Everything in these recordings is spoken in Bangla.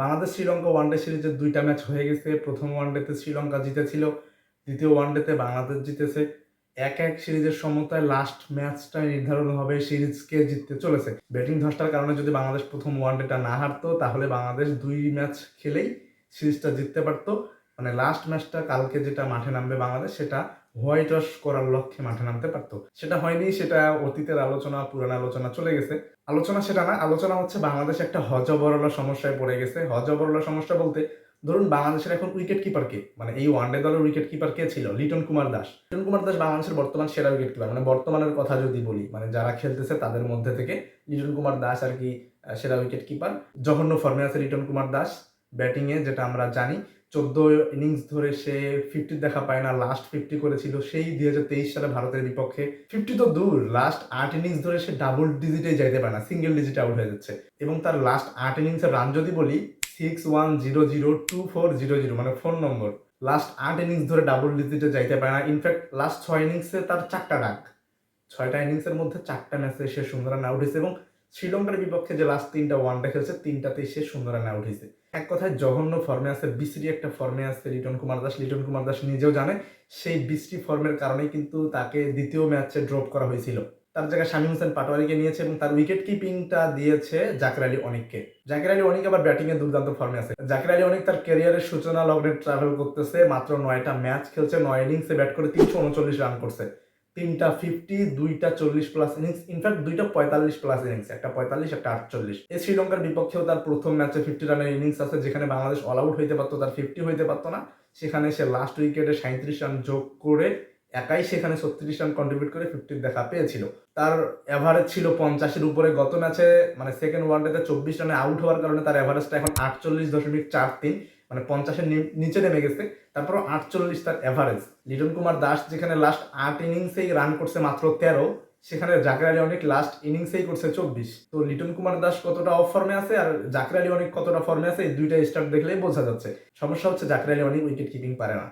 বাংলাদেশ শ্রীলঙ্কা ওয়ানডে সিরিজের দুইটা ম্যাচ হয়ে গেছে। প্রথম ওয়ানডেতে শ্রীলঙ্কা জিতেছিল, দ্বিতীয় ওয়ানডেতে বাংলাদেশ জিতেছে। এক এক সিরিজের সমতায় লাস্ট ম্যাচটা নির্ধারণ হবে সিরিজকে জিততে চলেছে। ব্যাটিং ধসটার কারণে যদি বাংলাদেশ প্রথম ওয়ানডেটা না হারতো, তাহলে বাংলাদেশ দুই ম্যাচ খেলেই সিরিজটা জিততে পারতো। মানে লাস্ট ম্যাচটা কালকে যেটা মাঠে নামবে বাংলাদেশ, সেটা হোয়াইট ওয়াশ করার লক্ষ্যে মাঠে নামতে পারতো। সেটা হয়নি, সেটা অতীতের আলোচনা পুরানো আলোচনা চলে গেছে। আলোচনা সেটা না, আলোচনা হচ্ছে বাংলাদেশ একটা হজবরলা সমস্যায় পড়ে গেছে। হজবরলা সমস্যা বলতে, ধরুন বাংলাদেশের এখন উইকেট কিপার কে? মানে এই ওয়ানডে দলের উইকেট কিপার কে ছিল? লিটন কুমার দাস। লিটন কুমার দাস বাংলাদেশের বর্তমান সেরা উইকেট কিপার মানে বর্তমানের কথা যদি বলি মানে যারা খেলতেছে তাদের মধ্যে থেকে লিটন কুমার দাস আর কি সেরা উইকেট কিপার জঘন্য ফর্মে আছে লিটন কুমার দাস ব্যাটিংয়ে যেটা আমরা জানি। চোদ্দ ইনিংস ধরে সে ফিফটি দেখা পায় না লাস্ট ফিফটি করেছিল, সেই দুই হাজার তেইশ সালে ভারতের বিপক্ষে। ফিফটি তো দূর লাস্ট আট ইনিংস ধরে সে ডাবল ডিজিটে যাইতে পারে না সিঙ্গেল ডিজিট আউট হয়ে যাচ্ছে। এবং তার লাস্ট আট ইনিংসের রান যদি বলি six one zero zero two four zero zero মানে ফোন নম্বর লাস্ট আট ইনিংস ধরে ডাবল ডিজিটে যাইতে পারে না ইনফ্যাক্ট লাস্ট ছয় ইনিংসে তার চারটা ডাক ছয়টা ইনিংসের মধ্যে চারটা ম্যাচে সে সুন্দর রান আউট হয়েছে এবং শ্রীলঙ্কার বিপক্ষে যে লাস্ট তিনটা ওয়ানডে খেলছে, তিনটাতেই সে সুন্দর রান আউট হয়েছে। এক কথায় জঘন্য ফর্মে আছে বিশ্রী একটা ফর্মে আছে, লিটন কুমার দাস, লিটন কুমার দাস নিজেও জানে, সেই বিশ্রী ফর্মের কারণেই কিন্তু তাকে দ্বিতীয় ম্যাচে ড্রপ করা হয়েছিল। তার জায়গায় শামীম হোসেন পাটোয়ারিকে নিয়েছে এবং তার উইকেট কিপিংটা দিয়েছে জাকির আলী অনিককে। জাকির আলী অনিক আবার ব্যাটিং এ দুর্দান্ত ফর্মে আছে। জাকির আলী অনিক তার ক্যারিয়ারের সূচনা লগ্নে ট্রাভেল করতেছে, মাত্র নয়টা ম্যাচ খেলছে, নয় ইনিংসে ব্যাট করে তিনশো উনচল্লিশ রান করছে। তিনটা ফিফটি দুইটা চল্লিশ প্লাস ইনিংস ইনফ্যাক্ট দুইটা পঁয়তাল্লিশ প্লাস ইনিংস একটা পঁয়তাল্লিশ, একটা আটচল্লিশ। এই শ্রীলঙ্কার বিপক্ষেও তার প্রথম ম্যাচে ফিফটি রানের ইনিংস আছে, যেখানে বাংলাদেশ অল আউট হইতে পারতো, তার ফিফটি হইতে পারতো না। সেখানে সে লাস্ট উইকেটে সাঁত্রিশ রান যোগ করে একাই সেখানে ছত্রিশ রান কন্ট্রিবিউট করে ফিফটির দেখা পেয়েছিল। তার অ্যাভারেজ ছিল পঞ্চাশের উপরে গত ম্যাচে মানে সেকেন্ড ওয়ানডেতে চব্বিশ রানে আউট হওয়ার কারণে তার অ্যাভারেজটা এখন আটচল্লিশ দশমিক চার তিন। মানে পঞ্চাশের নিচে নেমে গেছে। তারপর আটচল্লিশ তার অ্যাভারেজ লিটন কুমার দাস যেখানে লাস্ট আট ইনিংসেই রান করছে মাত্র তেরো, সেখানে জাকির আলী অনেক লাস্ট ইনিংসেই করছে চব্বিশ। তো লিটন কুমার দাস কতটা অফ ফর্মে আছে আর জাকির আলী অনেক কতটা ফর্মে আছে এই দুইটা স্টার্ট দেখলেই বোঝা যাচ্ছে। সমস্যা হচ্ছে জাকির আলী অনেক উইকেট কিপিং পারে না।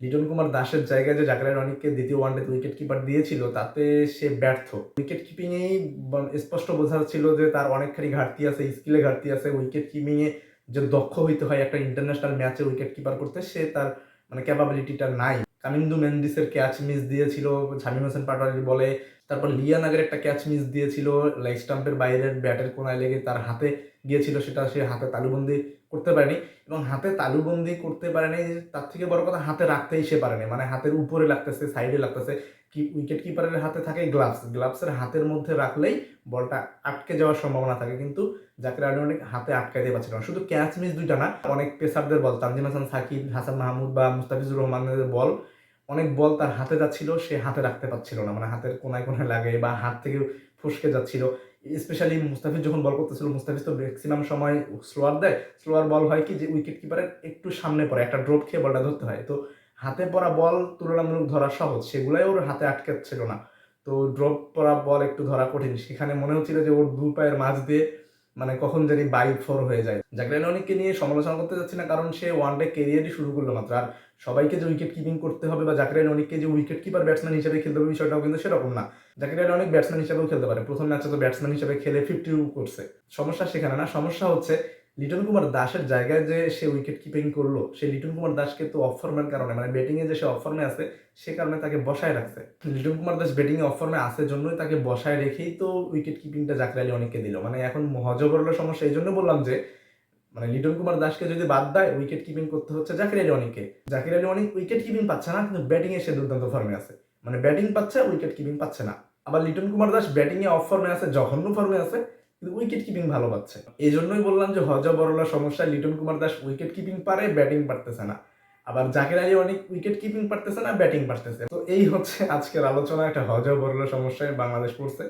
লিটন কুমার দাসের জায়গায় যে জাকির আলী অনেককে দ্বিতীয় ওয়ানডেতে উইকেট কিপার দিয়েছিল, তাতে সে ব্যর্থ। উইকেট কিপিংয়েই স্পষ্ট বোঝা যাচ্ছিল যে তার অনেকখানি ঘাটতি আছে স্কিলে ঘাটতি আছে। উইকেট কিপিংয়ে যে দক্ষ হইতে হয় একটা ইন্টারন্যাশনাল ম্যাচে উইকেট কিপার করতে, সে তার মানে ক্যাপাবিলিটিটা নাই। কামিন্দু মেন্ডিসের ক্যাচ মিস দিয়েছিল, শামীম হোসেন পাটোয়ারির বলে। তারপর লিয়ান আগের একটা ক্যাচ মিস দিয়েছিল লেগ স্টাম্পের বাইরের ব্যাটের কোনায় লেগে তার হাতে গিয়েছিল, সেটা সে হাতে তালুবন্দি করতে পারেনি। এবং হাতে তালুবন্দি করতে পারেনি, তার থেকে বড় কথা হাতে রাখতেই সে পারেনি। মানে হাতের উপরে লাগতেছে সাইডে লাগতেছে। উইকেট কিপারের হাতে থাকে গ্লাভস গ্লাভসের হাতের মধ্যে রাখলেই বলটা আটকে যাওয়ার সম্ভাবনা থাকে। কিন্তু জাকির আলী অনেক হাতে আটকাইতে পারছিল না। শুধু ক্যাচ মিস দুইটা না, অনেক পেসারদের বল, তানজিম হাসান, সাকিব, হাসান মাহমুদ বা মুস্তাফিজুর রহমানের বল, অনেক বল তার হাতে যাচ্ছিল, সে হাতে রাখতে পারছিল না। মানে হাতের কোনায় কোনায় লাগে বা হাত থেকে ফসকে যাচ্ছিল। স্পেশালি মুস্তাফিজ যখন বল করতেছিল, মুস্তাফিজ তো ম্যাক্সিমাম সময় স্লোয়ার দেয়। স্লোয়ার বল হয় কি, যে উইকেট কিপারের একটু সামনে পড়ে, একটা ড্রপ খেয়ে বলটা ধরতে হয়। তো হাতে পড়া বল তুলনামূলক ধরা সহজ, সেগুলাই ওর হাতে আটকাচ্ছিল না। তো ড্রপ পড়া বল একটু ধরা কঠিন, সেখানে মনে হচ্ছিল যে ওর দু পায়ের মাঝ দিয়ে মানে কখন জানি বাইক ফোর হয়ে যায়। জাকির অনেককে নিয়ে সমালোচনা করতে যাচ্ছি না, কারণ সে ওয়ান ডে কেরিয়ারই শুরু করল মাত্র। আর সবাইকে যে উইকেট কিপিং করতে হবে বা জাকির অনেককে যে উইকেট কিপার ব্যাটসম্যান হিসেবে খেলতে হবে, বিষয়টাও কিন্তু সেরকম না। জাকির অনেক ব্যাটসম্যান হিসেবেও খেলতে পারে। প্রথম ম্যাচে তো ব্যাটসম্যান হিসেবে খেলে ফিফটিও করছে। সমস্যা সেখানে না, সমস্যা হচ্ছে লিটন কুমার দাসের জায়গায় যে সে উইকেট কিপিং করল, সে লিটন কুমার দাসকে তো অফ ফর্মের কারণে মানে ব্যাটিংয়ে যে সে অফ ফর্মে আছে, সে কারণে তাকে বসায় রাখছে। লিটন কুমার দাস ব্যাটিংয়ে অফ ফর্মে আছে জন্যই তাকে বসায় রেখেই তো উইকেট কিপিংটা জাকির অনেককে দিল। মানে এখন হজবরল সমস্যা, এই জন্য বললাম যে মানে লিটন কুমার দাসকে যদি বাদ দেয় উইকেট কিপিং করতে হচ্ছে জাকির আলী অনেককে। জাকির আলী অনেক উইকেট কিপিং পাচ্ছে না, কিন্তু ব্যাটিংয়ে সে দুর্দান্ত ফর্মে আছে। মানে ব্যাটিং পাচ্ছে উইকেট কিপিং পাচ্ছে না। আবার লিটন কুমার দাস ব্যাটিংয়ে অফ ফর্মে আছে, জঘন্য ফর্মে আছে কিন্তু উইকেট কিপিং ভালো পাচ্ছে। এই জন্যই বললাম যে হজ বড়লা সমস্যায় লিটন কুমার দাস উইকেট কিপিং পারে ব্যাটিং পারতেছে না। আবার জাকির আলী অনেক উইকেট কিপিং পারতেছে না ব্যাটিং পারতেছে। তো এই হচ্ছে আজকের আলোচনা, একটা হজ বড়লা সমস্যায় বাংলাদেশ পড়ছে।